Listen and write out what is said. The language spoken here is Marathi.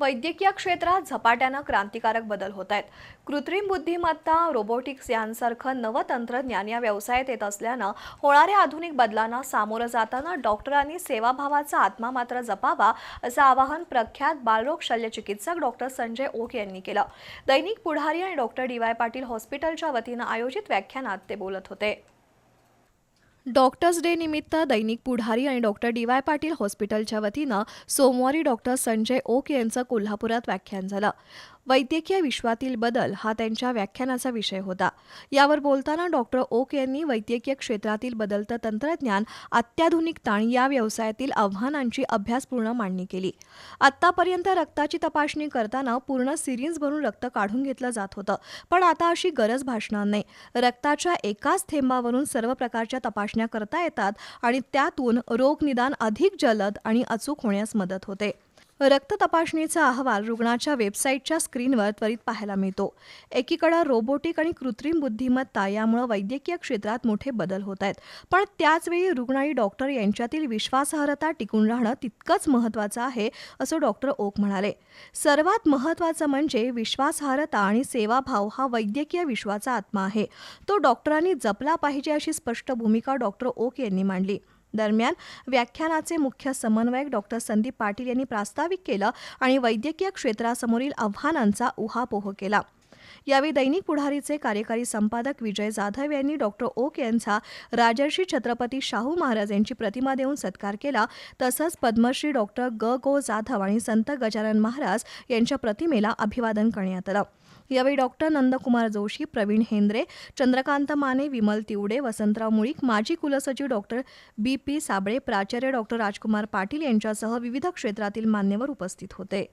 वैद्यकीय क्षेत्रात झपाट्यानं क्रांतिकारक बदल होत आहेत कृत्रिम बुद्धिमत्ता रोबोटिक्स यांसारखं नवं तंत्रज्ञान या व्यवसायात येत असल्यानं होणाऱ्या आधुनिक बदलांना सामोरं जाताना डॉक्टरांनी सेवाभावाचा आत्मा मात्र जपावा असं आवाहन प्रख्यात बालरोग शल्यचिकित्सक डॉक्टर संजय ओक यांनी केलं. दैनिक पुढारी आणि डॉक्टर डी वाय पाटील हॉस्पिटलच्या वतीनं आयोजित व्याख्यानात ते बोलत होते. डॉक्टर्स डे निमित्त दैनिक पुढारी आणि डॉक्टर डी वाय पाटील हॉस्पिटलच्या वतीनं सोमवारी डॉक्टर संजय ओक यांचं कोल्हापुरात व्याख्यान झालं. वैद्यकीय विश्वातील बदल हा त्यांच्या व्याख्यानाचा विषय होता. यावर बोलताना डॉक्टर ओक यांनी वैद्यकीय क्षेत्रातील बदलतं तंत्रज्ञान अत्याधुनिक ताण या व्यवसायातील आव्हानांची अभ्यासपूर्ण मांडणी केली. आत्तापर्यंत रक्ताची तपासणी करताना पूर्ण सिरिंज भरून रक्त काढून घेतलं जात होतं पण आता अशी गरज भासणार नाही. रक्ताच्या एकाच थेंबावरून सर्व प्रकारच्या तपासण्या करता येतात आणि त्यातून रोग निदान अधिक जलद आणि अचूक होण्यास मदत होते. रक्त तपासणीचा अहवाल रुग्णाच्या वेबसाईटच्या स्क्रीनवर त्वरित पाहायला मिळतो. एकीकडे रोबोटिक आणि कृत्रिम बुद्धिमत्ता यामुळे वैद्यकीय क्षेत्रात मोठे बदल होत आहेत. पण त्याचवेळी रुग्ण आणि डॉक्टर यांच्यातील विश्वासार्हता टिकून राहणं तितकंच महत्त्वाचं आहे असं डॉक्टर ओक म्हणाले. सर्वात महत्त्वाचं म्हणजे विश्वासार्हता आणि सेवाभाव हा वैद्यकीय विश्वाचा आत्मा आहे. तो डॉक्टरांनी जपला पाहिजे अशी स्पष्ट भूमिका डॉक्टर ओक यांनी मांडली. दरम्यान व्याख्यानाचे मुख्य समन्वयक डॉक्टर संदीप पाटील यांनी प्रास्ताविक केलं आणि वैद्यकीय क्षेत्रासमोरील आव्हानांचा उहापोह केला. यावेळी दैनिक पुढारीचे कार्यकारी संपादक विजय जाधव यांनी डॉक्टर ओक यांचा राजर्षी छत्रपती शाहू महाराज यांची प्रतिमा देऊन सत्कार केला. तसंच पद्मश्री डॉक्टर ग. गो. जाधव आणि संत गजानन महाराज यांच्या प्रतिमेला अभिवादन करण्यात आलं. यावेळी डॉक्टर नंदकुमार जोशी प्रवीण हेंद्रे चंद्रकांत माने विमल तिवडे वसंतराव मुळीक माजी कुलसचिव डॉक्टर बी पी साबळे प्राचार्य डॉक्टर राजकुमार पाटील यांच्यासह विविध क्षेत्रातील मान्यवर उपस्थित होते.